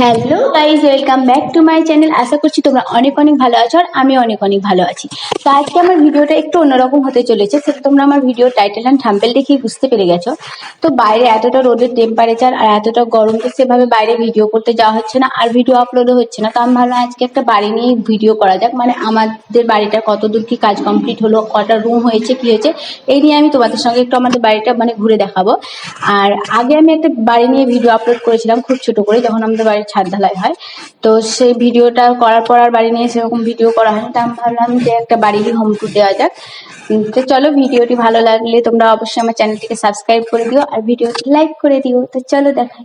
Hello guys welcome back to my channel আশা করছি তোমরা অনেক অনেক ভালো আছো আর আমি অনেক অনেক ভালো আছি। তো আজকে আমার ভিডিওটা একটু অন্যরকম হতে চলেছে, সেটা তোমরা আমার ভিডিও টাইটেল অ্যান্ড থাম্পেল দেখেই বুঝতে পেরে গেছো। তো বাইরে এতটা রোদের টেম্পারেচার আর এতটা গরম, তো সেভাবে বাইরে ভিডিও করতে যাওয়া হচ্ছে না আর ভিডিও আপলোডও হচ্ছে না। তো আমি ভাবলাম আজকে একটা বাড়ি নিয়ে ভিডিও করা যাক মানে আমাদের বাড়িটা কত দূর কি কাজ কমপ্লিট হলো, কটা রুম হয়েছে, কি হয়েছে, এই নিয়ে আমি তোমাদের সঙ্গে একটু আমাদের বাড়িটা মানে ঘুরে দেখাবো। আর আগে আমি একটা বাড়ি নিয়ে ভিডিও আপলোড করেছিলাম খুব ছোট করে, যখন আমাদের বাড়ির ছাদ ঢালাই হয়। তো সেই ভিডিওটা করার পর আর বাড়ি নিয়ে সেরকম ভিডিও করা হয়নি। তা আমি ভাবলাম যে একটা বাড়িরই হোম টু দেওয়া যাক। তো চলো ভিডিওটি ভালো লাগলে তোমরা অবশ্যই আমার চ্যানেলটিকে সাবস্ক্রাইব করে দিও আর ভিডিওটি লাইক করে দিও। তো চলো দেখাই।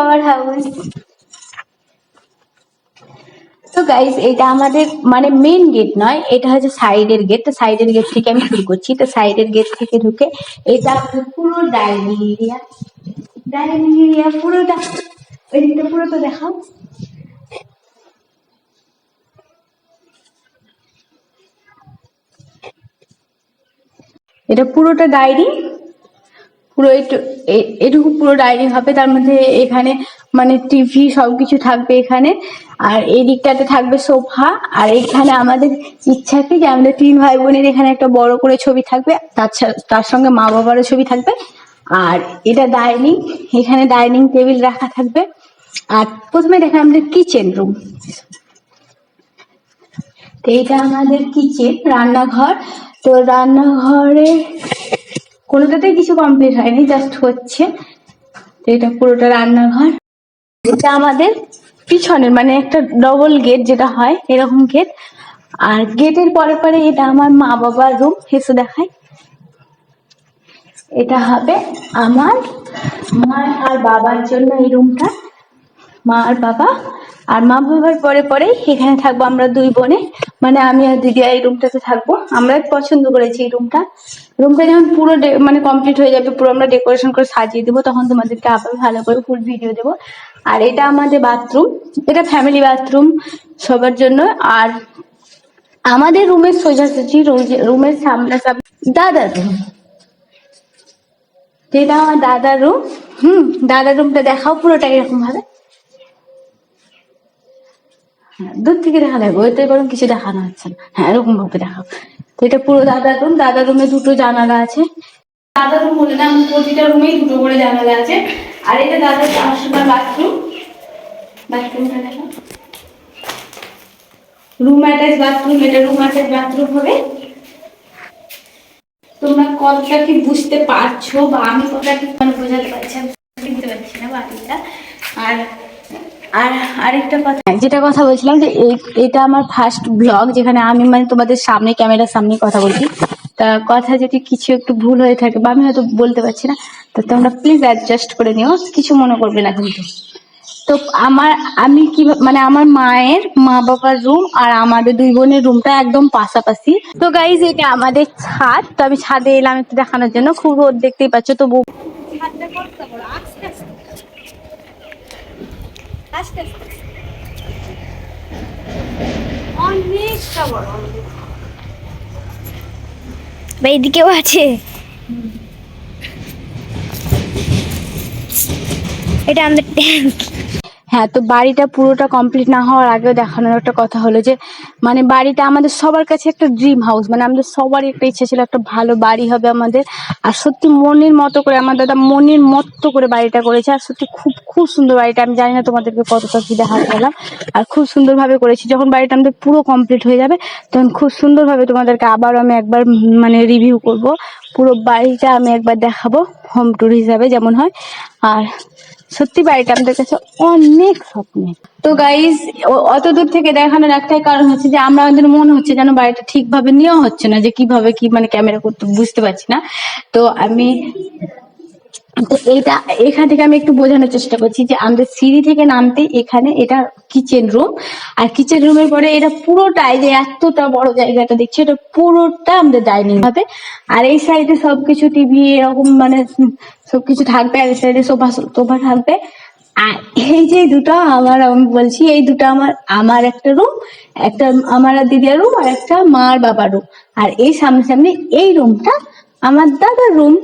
আওয়ার হাউস তো গাইস এটা আমাদের মানে মেন গেট নয়, এটা হচ্ছে সাইডের গেট তো সাইডের গেট থেকে আমি শুরু করছি। তো সাইডের গেট থেকে ঢুকে এটা পুরো ডাইনিং এরিয়া ডাইনিং এরিয়া পুরোটা ওই দিকটা পুরো তো দেখাও। এটা পুরোটা ডাইনিং পুরো একটু এটুকু পুরো ডাইনিং হবে। তার মধ্যে এখানে মানে টিভি সবকিছু থাকবে এখানে। আর এই দিকটাতে থাকবে সোফা। আর এখানে আমাদের ইচ্ছা কি যে আমাদের তিন ভাই বোনের এখানে একটা বড় করে ছবি থাকবে। তার তার সঙ্গে মা বাবারও ছবি থাকবে। আর এটা ডাইনিং এখানে ডাইনিং টেবিল রাখা থাকবে। আর প্রথমে দেখেন আমাদের কিচেন রুম তো এটা আমাদের কিচেন রান্নাঘর। তো রান্নাঘরে কোনোটাতেই কিছু কমপ্লিট হয়নি জাস্ট হচ্ছে। তো এটা পুরোটা রান্নাঘর। এটা আমাদের পিছনের মানে একটা ডবল গেট যেটা হয়, এরকম গেট আর গেটের পরে পরে এটা আমার মা বাবার রুম হেসে দেখায়। এটা হবে আমার মা আর বাবার জন্য এই রুমটা মা আর বাবা। আর মা বাবার পরে পরে এখানে থাকব আমরা দুই বোনে। মানে আমি আর দিদি এই রুমটাতে থাকব। আমরা পছন্দ করেছি এই রুমটা রুমটা যখন পুরো মানে কমপ্লিট হয়ে যাবে, পুরো আমরা ডেকোরেশন করে সাজিয়ে দেবো, তখন তোমাদেরকে আবার ভালো করে ফুল ভিডিও দেবো। আর এটা আমাদের বাথরুম এটা ফ্যামিলি বাথরুম সবার জন্য। আর আমাদের রুমের সোজাসুজি রুমের সামনাসামনি দাদার রুম যেটা আমার দাদার রুম হুম, দাদার রুমটা দেখাও পুরোটা এরকম ভাবে হ্যাঁ, দূর থেকে দেখা লাগবে ওইটাই বরং কিছু দেখানো হচ্ছে না। হ্যাঁ এরকম ভাবে দেখাও। তো এটা পুরো দাদার রুম দাদার রুমে দুটো জানালা আছে। দাদার রুম বলে না প্রতিটা রুমেই দুটো করে জানালা আছে। আর এটা দাদার পার্সোনাল বাথরুম বাথরুমটা দেখো। রুম অ্যাটাচ বাথরুম এটা রুম অ্যাটাচ বাথরুম হবে। তোমরা কতটা কি বুঝতে পারছ? বা আমি কতটা কি মানে বোঝাতে পারছি? বুঝতে পারছি না বাড়িটা আর আর আরেকটা কথা যেটা কথা বলছিলাম যে এটা আমার ফার্স্ট ব্লগ যেখানে আমি মানে তোমাদের সামনে, ক্যামেরার সামনে কথা বলছি। তা কথা যদি কিছু একটু ভুল হয়ে থাকে বা আমি হয়তো বলতে পারছি না, তো তোমরা প্লিজ অ্যাডজাস্ট করে নিও, কিছু মনে করবে না কিন্তু। তো আমার আমি কি মানে আমার মায়ের মা বাবার রুম আর আমাদের দুই বোনের রুমটা একদম পাশাপাশি। তো গাইজ এটা আমাদের ছাদ। তো আমি ছাদে এলাম একটু দেখানোর জন্য। খুব রোদ দেখতেই পাচ্ছ, তবু ছাদটা আস্তে আস্তে আছে। এটা আমাদের ট্যাঙ্ক হ্যাঁ তো বাড়িটা পুরোটা কমপ্লিট না হওয়ার আগেও দেখানোর একটা কথা হলো যে মানে বাড়িটা আমাদের সবার কাছে একটা ড্রিম হাউস মানে আমাদের সবারই একটা ইচ্ছে ছিল একটা ভালো বাড়ি হবে আমাদের। আর সত্যি মনের মতো করে, আমার দাদা মনের মতো করে বাড়িটা করেছে। আর সত্যি খুব খুব সুন্দর বাড়িটা, আমি জানি না তোমাদেরকে কতটা কি দেখাতে গেলাম আর খুব সুন্দরভাবে করেছি, যখন বাড়িটা আমাদের পুরো কমপ্লিট হয়ে যাবে, তখন খুব সুন্দরভাবে তোমাদেরকে আবারও আমি একবার মানে রিভিউ করব। পুরো বাড়িটা আমি একবার দেখাবো হোম ট্যুর হিসাবে যেমন হয়। আর সত্যি বাড়িটা আমাদের কাছে অনেক স্বপ্নের তো গাইজ অত দূর থেকে দেখানোর একটাই কারণ হচ্ছে যে আমরা আমাদের মনে হচ্ছে যেন বাড়িটা ঠিকভাবে নেওয়া হচ্ছে না, যে কীভাবে কি মানে ক্যামেরা করতে বুঝতে পারছি না। তো আমি তো এইটা এখান থেকে আমি একটু বোঝানোর চেষ্টা করছি যে আমাদের সিঁড়ি থেকে নামতে এখানে এটা কিচেন রুম আর কিচেন রুমের পরে এটা পুরোটাই যে এতটা বড় জায়গাটা দেখছি, এটা পুরোটা আমাদের ডাইনিং হবে। আর এই সাইডে সবকিছু টিভি এরকম মানে সবকিছু থাকবে আর সাইডে সোফা সোফা থাকবে। আর এই যে দুটো আমার, আমি বলছি, এই দুটো আমার আমার একটা রুম একটা আমার আর রুম আর একটা মার বাবার রুম আর এই সামনে সামনে এই রুমটা আমার দাদার রুম